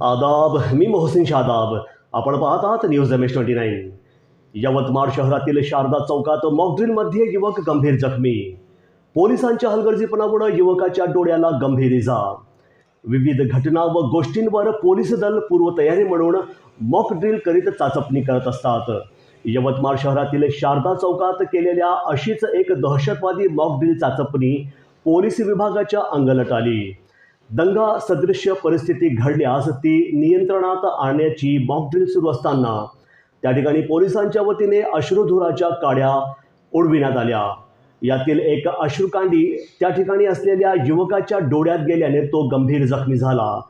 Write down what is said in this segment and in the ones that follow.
आदाब मी मोहसिन शादाब. आपण पाहत आहात news M S twenty nine Yavatmal शहरातील शारदा चौकात मॉकड्रिलमध्ये युवक गंभीर जखमी. पोलिसांच्या हलगर्जीपणामुळे युवकाच्या डोळ्याला गंभीर इजा. विविध घटना व गोष्टींवर पोलीस दल पूर्वतयारी म्हणून मॉकड्रिल करीत चाचपणी करत असतात. यवतमाळ शहरातील शारदा चौकात केलेल्या अशीच एक दहशतवादी मॉकड्रिल चाचपणी पोलीस विभागाच्या अंगलट आली दंगा सदृश्य परिस्थिती घडल्यास ती नियंत्रणात आणण्याची मॉकड्रिल सुरू असताना त्या ठिकाणी पोलिसांच्या वतीने अश्रुधुराच्या काड्या उडविण्यात आल्या. यातील एक अश्रुकांडी त्या ठिकाणी असलेल्या युवकाच्या डोळ्यात गेल्याने तो गंभीर जखमी झाला.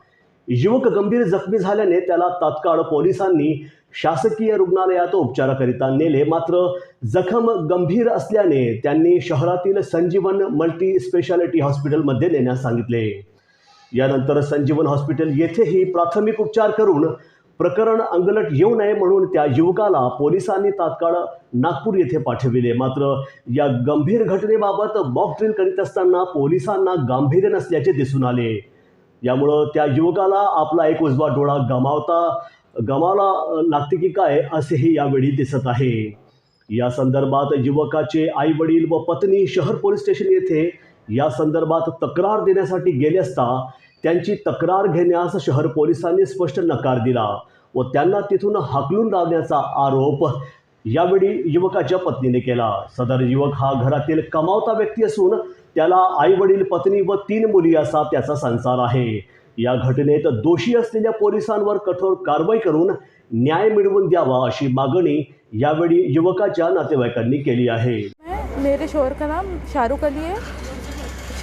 युवक गंभीर जखमी झाल्याने त्याला तात्काळ पोलिसांनी शासकीय रुग्णालयात उपचाराकरिता नेले. मात्र जखम गंभीर असल्याने त्यांनी शहरातील संजीवन मल्टी स्पेशालिटी हॉस्पिटलमध्ये नेण्यास सांगितले. यानंतर संजीवन हॉस्पिटल येथेही प्राथमिक उपचार करून प्रकरण अंगलट येऊ नये म्हणून त्या युवकाला पोलिसांनी तात्काळ नागपूर येथे पाठविले. मात्र या गंभीर घटनेबाबत मॉक ड्रिल करीत असताना पोलिसांना गांभीर्य नसल्याचे दिसून आले. यामुळं त्या युवकाला आपला एक उजवा डोळा गमावता गमावला लागते की काय असेही यावेळी दिसत आहे. या संदर्भात युवकाचे आई वडील व पत्नी शहर पोलीस स्टेशन येथे या संदर्भात तक्रार देण्यासाठी गेले असता त्यांची तक्रार घेण्यास शहर पोलिसांनी स्पष्ट नकार दिला व त्यांना तिथून हाकलून लावण्याचा आरोप यावेळी युवकाच्या पत्नीने केला. सदर युवक हा घरातील कमावता व्यक्ती असून त्याला आई वडील पत्नी व तीन मुली असा त्याचा संसार आहे. या घटनेत दोषी असलेल्या पोलिसांवर कठोर कारवाई करून न्याय मिळवून द्यावा अशी मागणी यावेळी युवकाच्या नातेवाईकांनी केली आहे. मेरे शोहर का नाम शाहरुख अली है।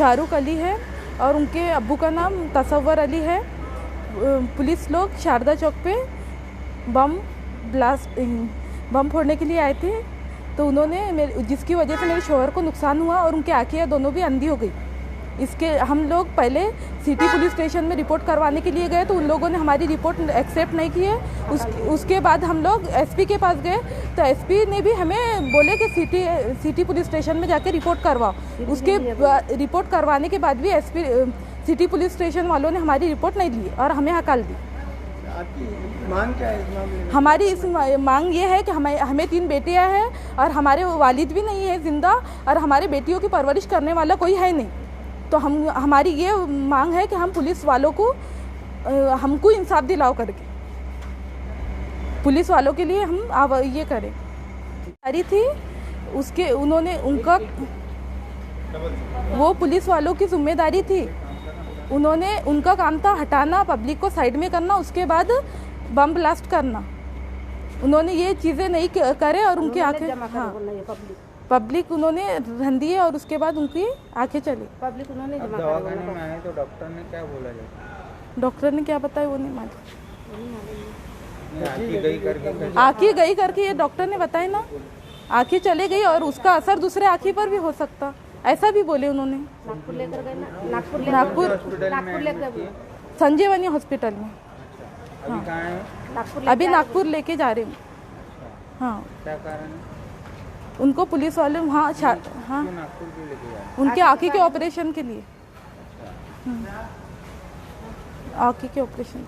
शाहरुख अली है और उनके अबू का नाम तसवर अली है। पुलिस लोग शारदा चौक पे बम ब्लास्ट बम फोड़ने के लिए आए थे। तो उन्होंने मेरे, जिसकी वजह से मेरे शोहर को नुकसान हुआ और उनकी आँखें दोनों भी अंधी हो गई। इसके हम लोग पहले सिटी पुलिस स्टेशन में रिपोर्ट करवाने के लिए गए तो उन लोगों ने हमारी रिपोर्ट एक्सेप्ट नहीं की है। उस उसके बाद हम लोग एसपी के पास गए तो एसपी ने भी हमें बोले कि सिटी सिटी पुलिस स्टेशन में जाके रिपोर्ट करवाओ। उसके रिपोर्ट करवाने के बाद भी एसपी सिटी पुलिस स्टेशन वालों ने हमारी रिपोर्ट नहीं ली और हमें हकाल दी। मांग क्या है हमारी इस मांग ये है कि हमें हमें तीन बेटियाँ हैं और हमारे वालिद भी नहीं है ज़िंदा और हमारे बेटियों की परवरिश करने वाला कोई है नहीं। तो हम हमारी ये मांग है कि हम पुलिस वालों को हमको इंसाफ दिलाओ करके। पुलिस वालों के लिए हम ये करें। रही थी उसके उन्होंने उनका वो पुलिस वालों की ज़िम्मेदारी थी। उन्होंने उनका काम था हटाना पब्लिक को साइड में करना उसके बाद बम ब्लास्ट करना। उन्होंने ये चीज़ें नहीं करे और उनकी आँखें हाँ। पब्लिक उन्होंने रन दिए और उसके बाद उनकी आँखें चली। पब्लिक उन्होंने दवाखाने में आए तो डॉक्टर ने क्या बोला जाए? डॉक्टर ने क्या बताया वो नहीं मालूम। आँखें गई करके आँखें गई करके ये डॉक्टर ने बताया ना। आँखें चले गई और उसका असर दूसरे आँखें पर भी हो सकता। ऐसा भी बोले उन्होंने। नागपुर लेकर गए ना? नागपुर नागपुर हॉस्पिटल में नागपुर लेकर संजीवनी हॉस्पिटल में। अभी नागपुर अभी नागपुर लेके जा रहे हूँ। हाँ। क्या कारण है? उनको पुलिस वाले वहाँ हाँ? उनके आँखी के ऑपरेशन के लिए। आँखी के ऑपरेशन